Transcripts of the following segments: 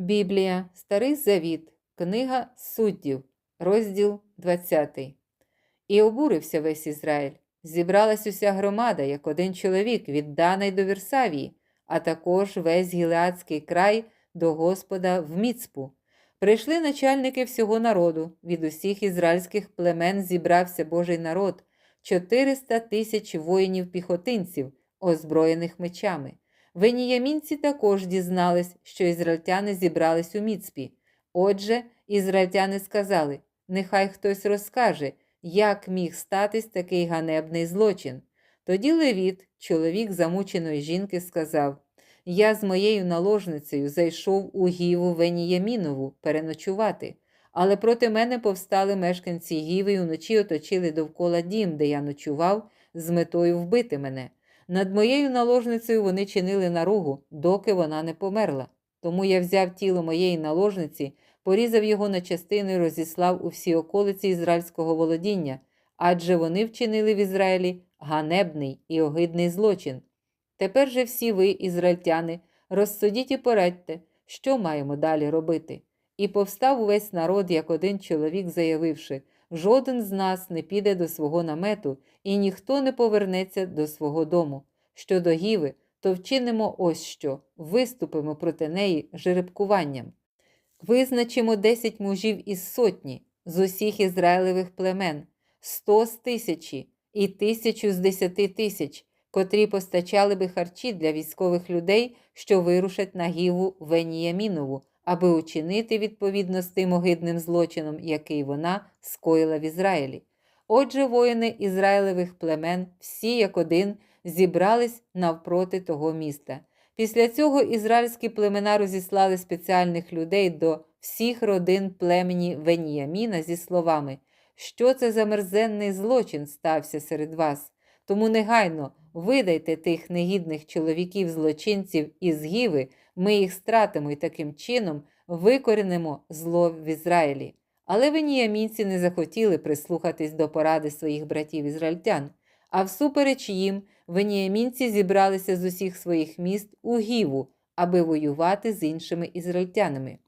Біблія, Старий Завіт, Книга Суддів, розділ 20. І обурився весь Ізраїль. Зібралась уся громада, як один чоловік, від Дана до Вірсавії, а також весь Гілеадський край до Господа в Міцпу. Прийшли начальники всього народу, від усіх ізраїльських племен зібрався Божий народ, 400 тисяч воїнів-піхотинців, озброєних мечами. Веніямінці також дізнались, що ізраїльтяни зібрались у Міцпі. Отже, ізраїльтяни сказали: нехай хтось розкаже, як міг статись такий ганебний злочин. Тоді Левіт, чоловік замученої жінки, сказав: Я з моєю наложницею зайшов у Гіву Веніямінову переночувати, але проти мене повстали мешканці Гіви і вночі оточили довкола дім, де я ночував, з метою вбити мене. Над моєю наложницею вони чинили наругу, доки вона не померла. Тому я взяв тіло моєї наложниці, порізав його на частини і розіслав у всі околиці ізраїльського володіння, адже вони вчинили в Ізраїлі ганебний і огидний злочин. Тепер же всі ви, ізраїльтяни, розсудіть і порадьте, що маємо далі робити. І повстав увесь народ, як один чоловік, заявивши жоден з нас не піде до свого намету, і ніхто не повернеться до свого дому. Щодо гіви, то вчинимо ось що виступимо проти неї жеребкуванням. Визначимо десять мужів із сотні, з усіх Ізраїлевих племен, сто з тисячі і тисячу з десяти тисяч, котрі постачали би харчі для військових людей, що вирушать на гіву Веніямінову, аби учинити відповідно з тим огидним злочином, який вона скоїла в Ізраїлі. Отже, воїни Ізраїлевих племен, всі як один, зібрались навпроти того міста. Після цього ізраїльські племена розіслали спеціальних людей до всіх родин племені Веніяміна зі словами, що це за мерзенний злочин стався серед вас. Тому негайно видайте тих негідних чоловіків-злочинців із Гіви, ми їх стратимо і таким чином викорінимо зло в Ізраїлі. Але веніямінці не захотіли прислухатись до поради своїх братів ізраїльтян, а всупереч їм веніямінці зібралися з усіх своїх міст у Гіву, аби воювати з іншими ізраїльтянами.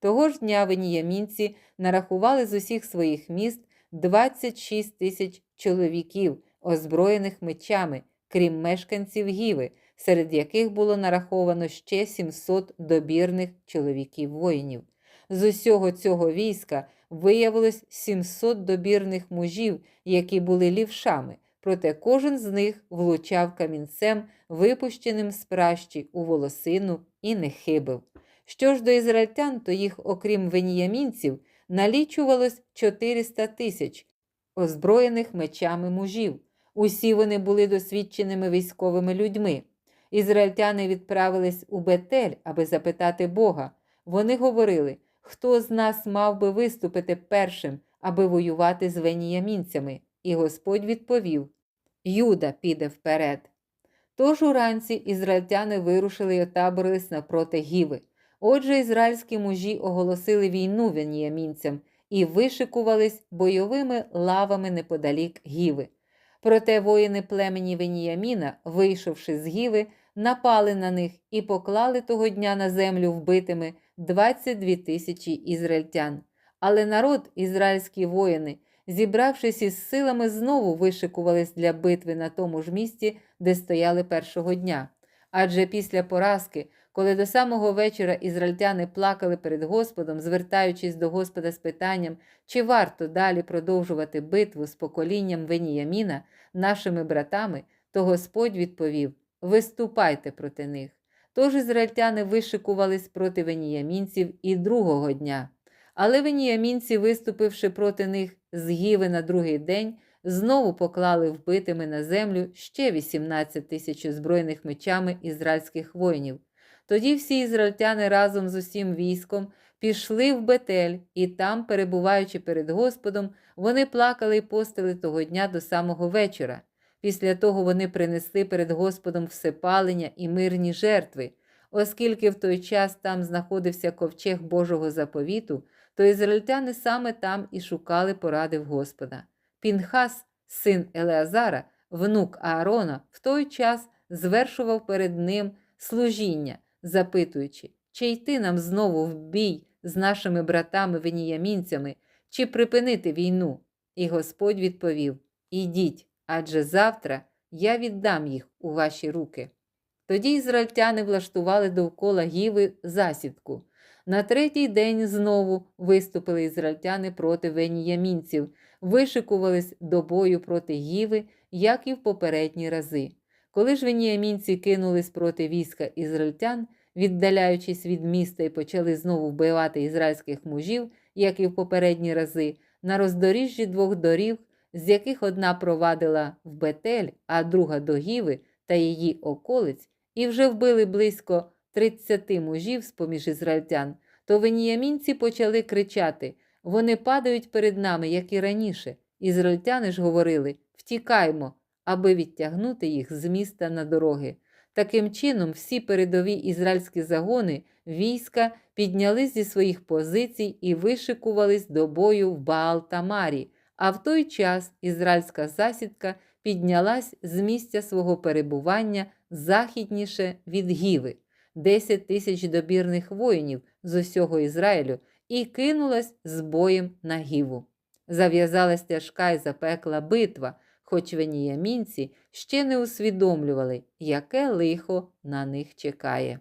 Того ж дня веніямінці нарахували з усіх своїх міст 26 тисяч чоловіків, озброєних мечами, крім мешканців Гіви, серед яких було нараховано ще 700 добірних чоловіків-воїнів. З усього цього війська виявилось 700 добірних мужів, які були лівшами, проте кожен з них влучав камінцем, випущеним з пращі у волосину, і не хибив. Що ж до ізраїльтян, то їх, окрім веніямінців, налічувалось 400 тисяч озброєних мечами мужів. Усі вони були досвідченими військовими людьми. Ізраїльтяни відправились у Бетель, аби запитати Бога. Вони говорили, хто з нас мав би виступити першим, аби воювати з веніямінцями. І Господь відповів: Юда піде вперед. Тож уранці ізраїльтяни вирушили й отаборились напроти Гіви. Отже, ізраїльські мужі оголосили війну веніямінцям і вишикувались бойовими лавами неподалік Гіви. Проте воїни племені Веніяміна, вийшовши з Гіви, напали на них і поклали того дня на землю вбитими 22 тисячі ізраїльтян. Але народ, ізраїльські воїни, зібравшись із силами, знову вишикувались для битви на тому ж місці, де стояли першого дня. Адже після поразки, коли до самого вечора ізраїльтяни плакали перед Господом, звертаючись до Господа з питанням, чи варто далі продовжувати битву з поколінням Веніяміна, нашими братами, то Господь відповів: Виступайте проти них. Тож ізраїльтяни вишикувались проти веніямінців і другого дня. Але веніямінці, виступивши проти них з Гіви на другий день, знову поклали вбитими на землю ще 18 тисяч озброєних мечами ізраїльських воїнів. Тоді всі ізраїльтяни разом з усім військом пішли в Бетель, і там, перебуваючи перед Господом, вони плакали й постили того дня до самого вечора. Після того вони принесли перед Господом всепалення і мирні жертви. Оскільки в той час там знаходився ковчег Божого заповіту, то ізраїльтяни саме там і шукали поради в Господа. Пінхас, син Елеазара, внук Аарона, в той час звершував перед ним служіння, запитуючи, чи йти нам знову в бій з нашими братами веніямінцями, чи припинити війну? І Господь відповів: Ідіть, адже завтра я віддам їх у ваші руки. Тоді ізраїльтяни влаштували довкола гіви засідку. На третій день знову виступили ізраїльтяни проти веніямінців, вишикувались до бою проти гіви, як і в попередні рази. Коли ж веніямінці кинулись проти війська ізраїльтян, віддаляючись від міста і почали знову вбивати ізраїльських мужів, як і в попередні рази, на роздоріжжі двох доріг, з яких одна провадила в Бетель, а друга до Гіви та її околиць, і вже вбили близько 30 мужів з поміж ізраїльтян, то веніямінці почали кричати: вони падають перед нами, як і раніше. Ізраїльтяни ж говорили: втікаймо, аби відтягнути їх з міста на дороги. Таким чином, всі передові ізраїльські загони війська піднялись зі своїх позицій і вишикувались до бою в Баал-Тамарі, а в той час ізраїльська засідка піднялась з місця свого перебування західніше від Гіви, 10 тисяч добірних воїнів з усього Ізраїлю, і кинулась з боєм на Гіву. Зав'язалась тяжка і запекла битва, хоч веніямінці ще не усвідомлювали, яке лихо на них чекає.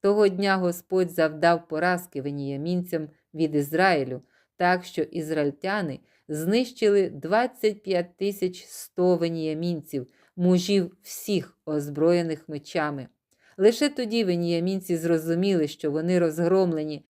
Того дня Господь завдав поразки веніямінцям від Ізраїлю, так що ізраїльтяни знищили 25 тисяч 100 веніямінців, мужів всіх озброєних мечами. Лише тоді веніямінці зрозуміли, що вони розгромлені,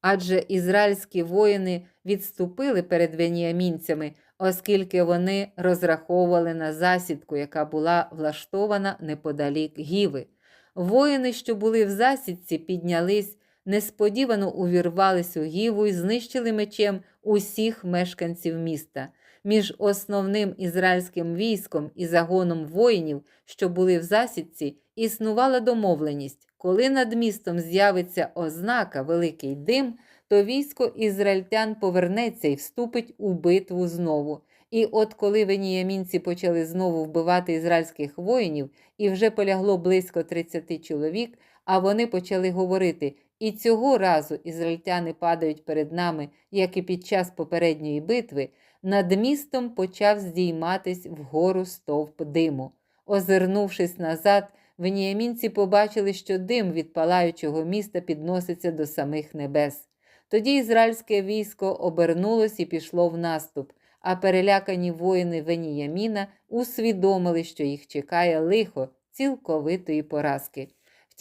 адже ізраїльські воїни відступили перед веніямінцями, оскільки вони розраховували на засідку, яка була влаштована неподалік Гіви. Воїни, що були в засідці, піднялись, несподівано увірвались у гіву і знищили мечем усіх мешканців міста. Між основним ізраїльським військом і загоном воїнів, що були в засідці, існувала домовленість. Коли над містом з'явиться ознака Великий дим, то військо ізраїльтян повернеться і вступить у битву знову. І от коли веніямінці почали знову вбивати ізраїльських воїнів, і вже полягло близько 30 чоловік, а вони почали говорити: і цього разу ізраїльтяни падають перед нами, як і під час попередньої битви, над містом почав здійматись вгору стовп диму. Озирнувшись назад, веніямінці побачили, що дим від палаючого міста підноситься до самих небес. Тоді ізраїльське військо обернулось і пішло в наступ, а перелякані воїни Веніяміна усвідомили, що їх чекає лихо цілковитої поразки.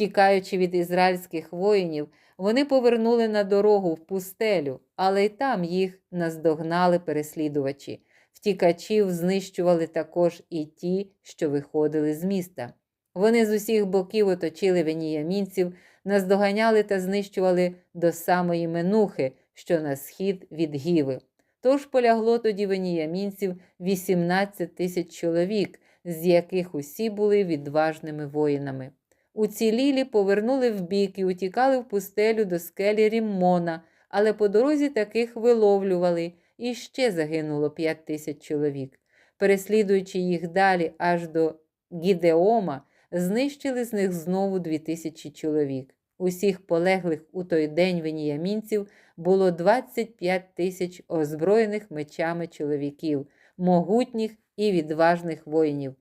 Втікаючи від ізраїльських воїнів, вони повернули на дорогу в пустелю, але й там їх наздогнали переслідувачі. Втікачів знищували також і ті, що виходили з міста. Вони з усіх боків оточили веніямінців, наздоганяли та знищували до самої Менухи, що на схід від Гіви. Тож полягло тоді веніямінців 18 тисяч чоловік, з яких усі були відважними воїнами. Уцілілі повернули вбік і утікали в пустелю до скелі Ріммона, але по дорозі таких виловлювали, і ще загинуло 5 тисяч чоловік. Переслідуючи їх далі аж до Гідеома, знищили з них знову 2 тисячі чоловік. Усіх полеглих у той день веніямінців було 25 тисяч озброєних мечами чоловіків, могутніх і відважних воїнів.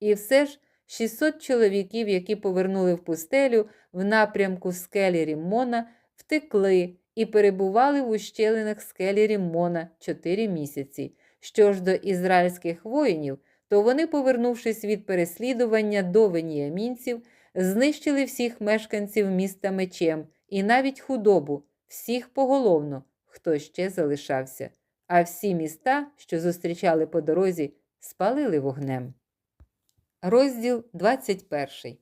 І все ж 600 чоловіків, які повернули в пустелю в напрямку скелі Ріммона, втекли і перебували в ущелинах скелі Ріммона 4 місяці. Що ж до ізраїльських воїнів, то вони, повернувшись від переслідування до веніямінців, знищили всіх мешканців міста мечем і навіть худобу, всіх поголовно, хто ще залишався, а всі міста, що зустрічали по дорозі, спалили вогнем. Розділ 21.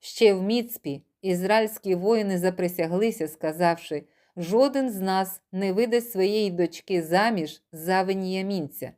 Ще в Міцпі ізраїльські воїни заприсяглися, сказавши, жоден з нас не видасть своєї дочки заміж за веніямінця.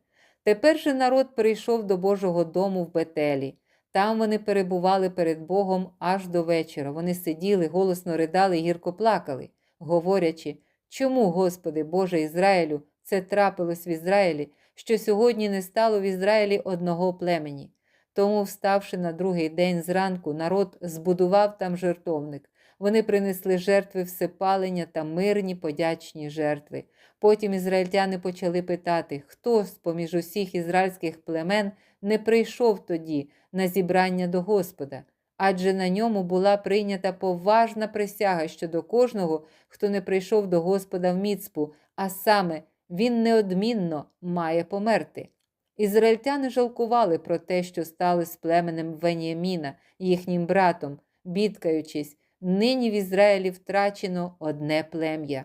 Тепер же народ прийшов до Божого дому в Бетелі. Там вони перебували перед Богом аж до вечора. Вони сиділи, голосно ридали гірко плакали, говорячи, чому, Господи, Боже Ізраїлю, це трапилось в Ізраїлі, що сьогодні не стало в Ізраїлі одного племені. Тому, вставши на другий день зранку, народ збудував там жертовник, Вони принесли жертви всепалення та мирні подячні жертви. Потім ізраїльтяни почали питати, хто з поміж усіх ізраїльських племен не прийшов тоді на зібрання до Господа, адже на ньому була прийнята поважна присяга щодо кожного, хто не прийшов до Господа в міцпу, а саме він неодмінно має померти. Ізраїльтяни жалкували про те, що стали з племенем Веніаміна, їхнім братом, бідкаючись, нині в Ізраїлі втрачено одне плем'я.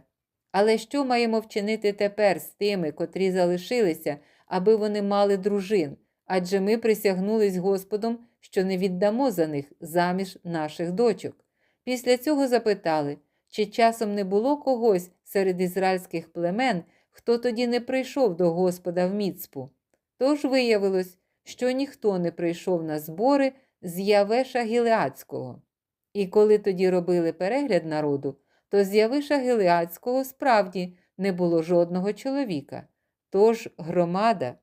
Але що маємо вчинити тепер з тими, котрі залишилися, аби вони мали дружин? Адже ми присягнулись Господом, що не віддамо за них заміж наших дочок. Після цього запитали, чи часом не було когось серед ізраїльських племен, хто тоді не прийшов до Господа в міцпу. Тож виявилось, що ніхто не прийшов на збори з Явеша Гілеацького. І коли тоді робили перегляд народу, то з Явиша Гілеацького справді не було жодного чоловіка. Тож громада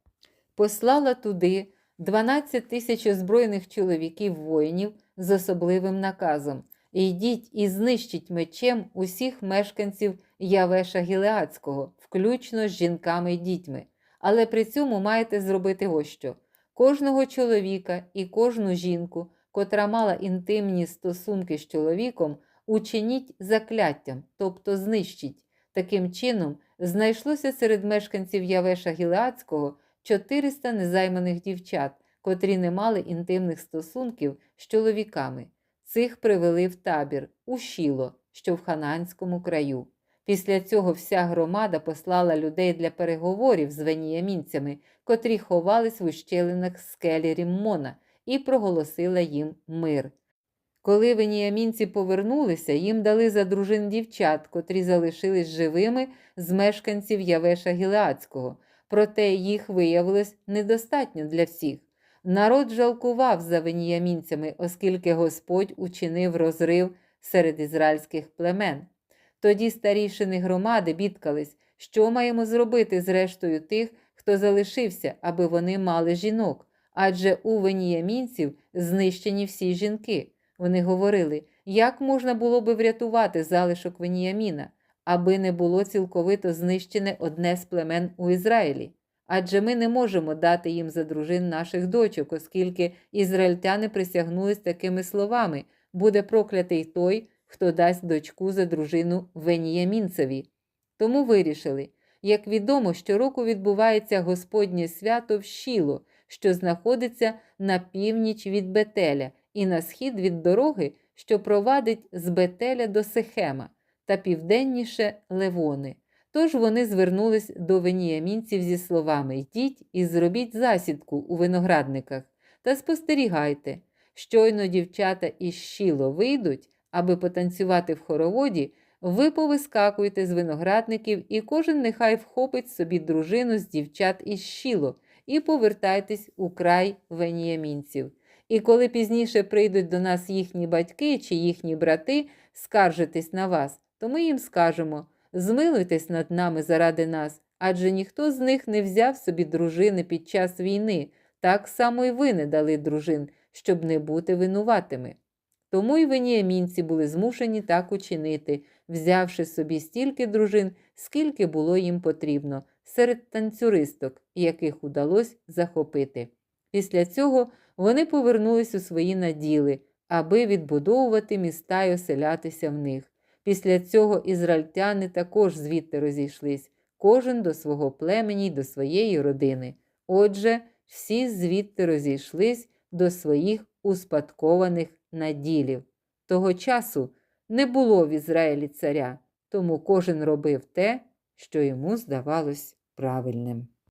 послала туди 12 тисяч озброєних чоловіків воїнів з особливим наказом йдіть і знищіть мечем усіх мешканців Явеша Гілеацького, включно з жінками й дітьми. Але при цьому маєте зробити ось що: кожного чоловіка і кожну жінку, котра мала інтимні стосунки з чоловіком, учиніть закляттям, тобто знищіть. Таким чином, знайшлося серед мешканців Явеша Гілеацького 400 незайманих дівчат, котрі не мали інтимних стосунків з чоловіками. Цих привели в табір у Шіло, що в Хананському краю. Після цього вся громада послала людей для переговорів з веніямінцями, котрі ховались в ущелинах скелі Ріммона, і проголосила їм мир. Коли веніямінці повернулися, їм дали за дружин дівчат, котрі залишились живими з мешканців Явеша Гілеацького, проте їх виявилось недостатньо для всіх. Народ жалкував за веніямінцями, оскільки Господь учинив розрив серед ізраїльських племен. Тоді старішини громади бідкались, що маємо зробити з рештою тих, хто залишився, аби вони мали жінок, адже у веніямінців знищені всі жінки. Вони говорили, як можна було би врятувати залишок Веніяміна, аби не було цілковито знищене одне з племен у Ізраїлі. Адже ми не можемо дати їм за дружин наших дочок, оскільки ізраїльтяни присягнулись такими словами буде проклятий той, хто дасть дочку за дружину Веніямінцеві. Тому вирішили, як відомо, щороку відбувається Господнє свято в Шіло, що знаходиться на північ від Бетеля, і на схід від дороги, що провадить з Бетеля до Сехема та південніше Левони. Тож вони звернулись до веніямінців зі словами Йдіть і зробіть засідку у виноградниках та спостерігайте, щойно дівчата із щіло вийдуть, аби потанцювати в хороводі, ви повискакуєте з виноградників, і кожен нехай вхопить собі дружину з дівчат із щіло і повертайтесь у край веніямінців. І коли пізніше прийдуть до нас їхні батьки чи їхні брати скаржитись на вас, то ми їм скажемо змилуйтесь над нами заради нас, адже ніхто з них не взяв собі дружини під час війни, так само й ви не дали дружин, щоб не бути винуватими. Тому й веніамінці були змушені так учинити, взявши собі стільки дружин, скільки було їм потрібно, серед танцюристок, яких удалось захопити. Після цього вони повернулись у свої наділи, аби відбудовувати міста й оселятися в них. Після цього ізраїльтяни також звідти розійшлись, кожен до свого племені й до своєї родини. Отже, всі звідти розійшлись до своїх успадкованих наділів. Того часу не було в Ізраїлі царя, тому кожен робив те, що йому здавалось правильним.